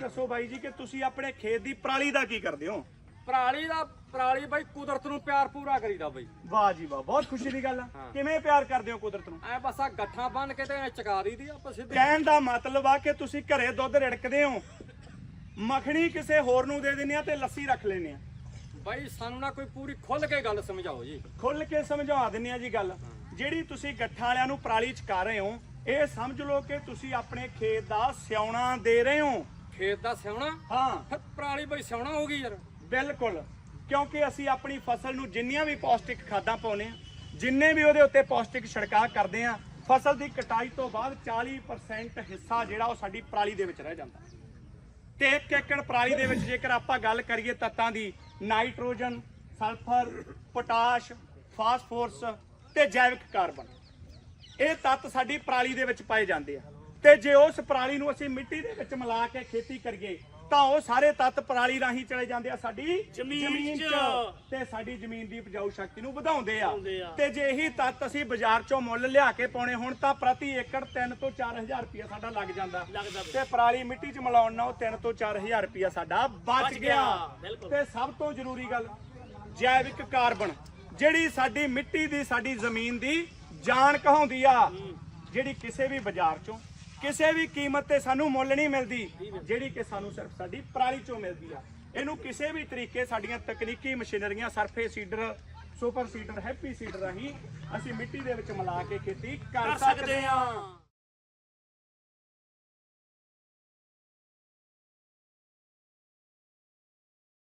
ਦੱਸੋ ਬਾਈ ਜੀ ਕਿ ਤੁਸੀਂ ਆਪਣੇ ਖੇਤ ਦੀ ਪਰਾਲੀ ਦਾ ਕੀ ਕਰਦੇ ਹੋ? ਪਰਾਲੀ ਦਾ ਪਰਾਲੀ ਬਾਈ ਕੁਦਰਤ ਨੂੰ ਪਿਆਰ ਪੂਰਾ ਕਰੀਦਾ ਬਾਈ। ਵਾਹ ਜੀ ਵਾਹ ਬਹੁਤ ਖੁਸ਼ੀ ਦੀ ਗੱਲ ਆ। ਕਿਵੇਂ ਪਿਆਰ ਕਰਦੇ ਹੋ ਕੁਦਰਤ ਨੂੰ? ਐ ਬਸ ਆ ਗੱਠਾਂ ਬੰਨ ਕੇ ਤੇ ਐਂ ਚਕਾ ਦੀ ਆਪਾਂ ਸਿੱਧੀ। ਕਹਿਣ ਦਾ ਮਤਲਬ ਆ ਕਿ ਤੁਸੀਂ ਘਰੇ ਦੁੱਧ ਰਿੜਕਦੇ ਹੋ ਮੱਖਣੀ ਕਿਸੇ ਹੋਰ ਨੂੰ ਦੇ ਦਿੰਦੇ ਆ ਤੇ ਲੱਸੀ ਰੱਖ ਲੈਂਦੇ ਆ। ਬਾਈ ਸਾਨੂੰ ਨਾ ਕੋਈ ਪੂਰੀ ਖੁੱਲ ਕੇ ਗੱਲ ਸਮਝਾਓ ਜੀ। ਖੁੱਲ ਕੇ ਸਮਝਾ ਦਿੰਦੇ ਆ ਜੀ ਗੱਲ। ਜਿਹੜੀ ਤੁਸੀਂ ਗੱਠਾਂ ਵਾਲਿਆਂ ਨੂੰ ਪਰਾਲੀ ਚ ਕਰ ਰਹੇ ਹੋ ਇਹ ਸਮਝ ਲਓ ਕਿ ਤੁਸੀਂ ਆਪਣੇ ਖੇਤ ਦਾ ਸਿਉਣਾ ਦੇ ਰਹੇ ਹੋ। ਖੇਤ ਦਾ ਸਿਉਣਾ? ਹਾਂ। ਫਿਰ ਪਰਾਲੀ ਬਾਈ ਸਿਉਣਾ ਹੋ ਗਈ ਯਾਰ। ਬਿਲਕੁਲ। ਕਿਉਂਕਿ ਅਸੀਂ ਆਪਣੀ ਫਸਲ ਨੂੰ ਜਿੰਨੀਆਂ ਵੀ ਪੌਸ਼ਟਿਕ ਖਾਦਾਂ ਪਾਉਨੇ ਆ ਜਿੰਨੇ ਵੀ ਉਹਦੇ ਉੱਤੇ ਪੌਸ਼ਟਿਕ ਛਿੜਕਾਅ ਕਰਦੇ ਆ ਫਸਲ ਦੀ ਕਟਾਈ ਤੋਂ ਬਾਅਦ 40% ਹਿੱਸਾ ਜਿਹੜਾ ਉਹ ਸਾਡੀ ਪਰਾਲੀ ਦੇ ਵਿੱਚ ਰਹਿ ਜਾਂਦਾ। ਤੇ ਇੱਕ ਏਕੜ ਪਰਾਲੀ ਦੇ ਵਿੱਚ ਜੇਕਰ ਆਪਾਂ ਗੱਲ ਕਰੀਏ ਤੱਤਾਂ ਦੀ ਨਾਈਟ੍ਰੋਜਨ ਸਲਫਰ ਪੋਟਾਸ਼ ਫਾਸਫੋਰਸ ਤੇ ਜੈਵਿਕ ਕਾਰਬਨ। ਇਹ ਤੱਤ ਸਾਡੀ ਪਰਾਲੀ ਦੇ ਵਿੱਚ ਪਾਏ ਜਾਂਦੇ ਆ। ਤੇ ਜੇ ਉਸ ਪਰਾਲੀ ਨੂੰ ਅਸੀਂ ਮਿੱਟੀ ਦੇ ਵਿੱਚ ਮਿਲਾ ਕੇ ਖੇਤੀ ਕਰੀਏ ਤਾਂ ਉਹ ਸਾਰੇ ਤੱਤ ਪਰਾਲੀ ਰਾਹੀਂ ਚਲੇ ਜਾਂਦੇ ਆ ਸਾਡੀ ਜ਼ਮੀਨ 'ਚ। ਤੇ ਸਾਡੀ ਜ਼ਮੀਨ ਦੀ ਉਪਜਾਊ ਸ਼ਕਤੀ ਨੂੰ ਵਧਾਉਂਦੇ ਆ। ਤੇ ਜੇ ਇਹੀ ਤੱਤ ਅਸੀਂ ਬਾਜ਼ਾਰ ਚੋਂ ਮੁੱਲ ਲਿਆ ਕੇ ਪਾਉਣੇ ਹੁਣ ਤਾਂ ਪ੍ਰਤੀ ਏਕੜ 3 ਤੋਂ 4000 ਰੁਪਇਆ ਸਾਡਾ ਲੱਗ ਜਾਂਦਾ। ਤੇ ਪਰਾਲੀ ਮਿੱਟੀ 'ਚ ਮਿਲਾਉਣ ਨਾਲ 3 ਤੋਂ 4000 ਰੁਪਇਆ ਸਾਡਾ ਬਚ ਗਿਆ। ਤੇ ਸਭ ਤੋਂ ਜ਼ਰੂਰੀ ਗੱਲ ਜੈਵਿਕ ਕਾਰਬਨ ਜਿਹੜੀ ਸਾਡੀ ਮਿੱਟੀ ਦੀ ਸਾਡੀ ਜ਼ਮੀਨ ਦੀ ਜਾਨ ਕਹਾਉਂਦੀ ਆ ਜਿਹੜੀ ਕਿਸੇ ਵੀ ਬਾਜ਼ਾਰ ਚੋਂ ਕਿਸੇ ਵੀ ਕੀਮਤ ਤੇ ਸਾਨੂੰ ਮੁੱਲ ਨਹੀਂ ਮਿਲਦੀ ਜਿਹੜੀ ਕਿ ਸਾਨੂੰ ਸਿਰਫ ਸਾਡੀ ਪਰਾਲੀ ਚੋਂ ਮਿਲਦੀ ਆ। ਇਹਨੂੰ ਕਿਸੇ ਵੀ ਤਰੀਕੇ ਸਾਡੀਆਂ ਤਕਨੀਕੀ ਮਸ਼ੀਨਰੀਆਂ surface seeder super seeder happy seeder ਰਾਹੀਂ ਅਸੀਂ ਮਿੱਟੀ ਦੇ ਵਿੱਚ ਮਿਲਾ ਕੇ ਖੇਤੀ ਕਰ ਸਕਦੇ ਹਾਂ। ਆ